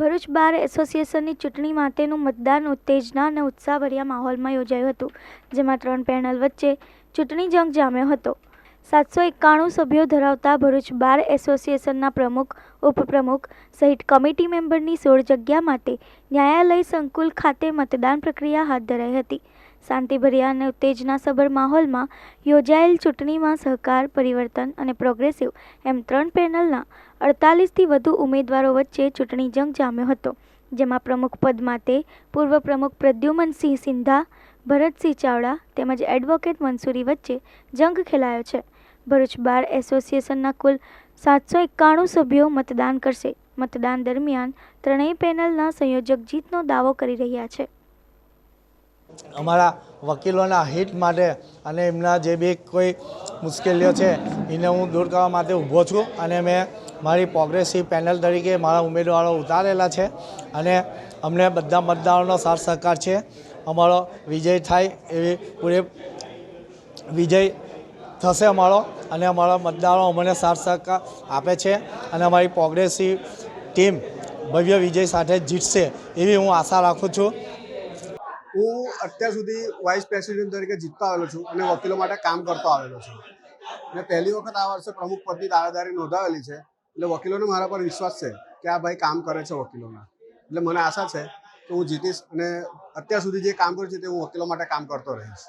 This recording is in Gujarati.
ભરૂચ બાર એસોસિએશનની ચૂંટણી માટેનું મતદાન ઉત્તેજના અને ઉત્સાહભર્યા માહોલમાં યોજાયું હતું, જેમાં ત્રણ પેનલ વચ્ચે ચૂંટણી જંગ જામ્યો હતો. સાતસો એકાણું સભ્યો ધરાવતા ભરૂચ બાર એસોસિએશનના પ્રમુખ, ઉપપ્રમુખ સહિત કમિટી મેમ્બરની સોળ જગ્યા માટે ન્યાયાલય સંકુલ ખાતે મતદાન પ્રક્રિયા હાથ ધરાઈ હતી. શાંતિભર્યા અને ઉત્તેજનાસભર માહોલમાં યોજાયેલ ચૂંટણીમાં સહકાર, પરિવર્તન અને પ્રોગ્રેસિવ એમ ત્રણ પેનલના અડતાલીસથી વધુ ઉમેદવારો વચ્ચે ચૂંટણી જંગ જામ્યો હતો, જેમાં પ્રમુખ પદ માટે પૂર્વ પ્રમુખ પ્રદ્યુમનસિંહ સિંધા, ભરતસિંહ ચાવડા તેમજ એડવોકેટ મંસૂરી વચ્ચે જંગ ખેલાયો છે. ભરૂચ બાર એસોસિએશનના કુલ સાતસો એકાણું સભ્યો મતદાન કરશે. મતદાન દરમિયાન ત્રણેય પેનલના સંયોજક જીતનો દાવો કરી રહ્યા છે. અમારા વકીલોના હિત માટે અને એમના જે બી કોઈ મુશ્કેલીઓ છે, એને હું દૂર કરવા માટે ઊભો છું અને મેં મારી પ્રોગ્રેસિવ પેનલ તરીકે મારા ઉમેદવારો ઉતારેલા છે અને અમને બધા મતદારોનો સાથ સહકાર છે. અમારો વિજય થાય એવી પૂરે વિજય થશે અમારો અને અમારા મતદારો અમને સાથ સહકાર આપે છે અને અમારી પ્રોગ્રેસિવ ટીમ ભવ્ય વિજય સાથે જીતશે એવી હું આશા રાખું છું. હું અત્યાર સુધી વાઇસ પ્રેસિડેન્ટ તરીકે જીતતો આવેલો છું અને વકીલો માટે કામ કરતો આવેલો છું. મેં પહેલી વખત આ વર્ષે પ્રમુખ પદની દાવેદારી નોંધાવેલી છે એટલે વકીલોને મારા પર વિશ્વાસ છે કે આ ભાઈ કામ કરે છે વકીલોના એટલે મને આશા છે કે હું જીતીશ અને અત્યાર સુધી જે કામ કર્યું છે તે હું વકીલો માટે કામ કરતો રહીશ.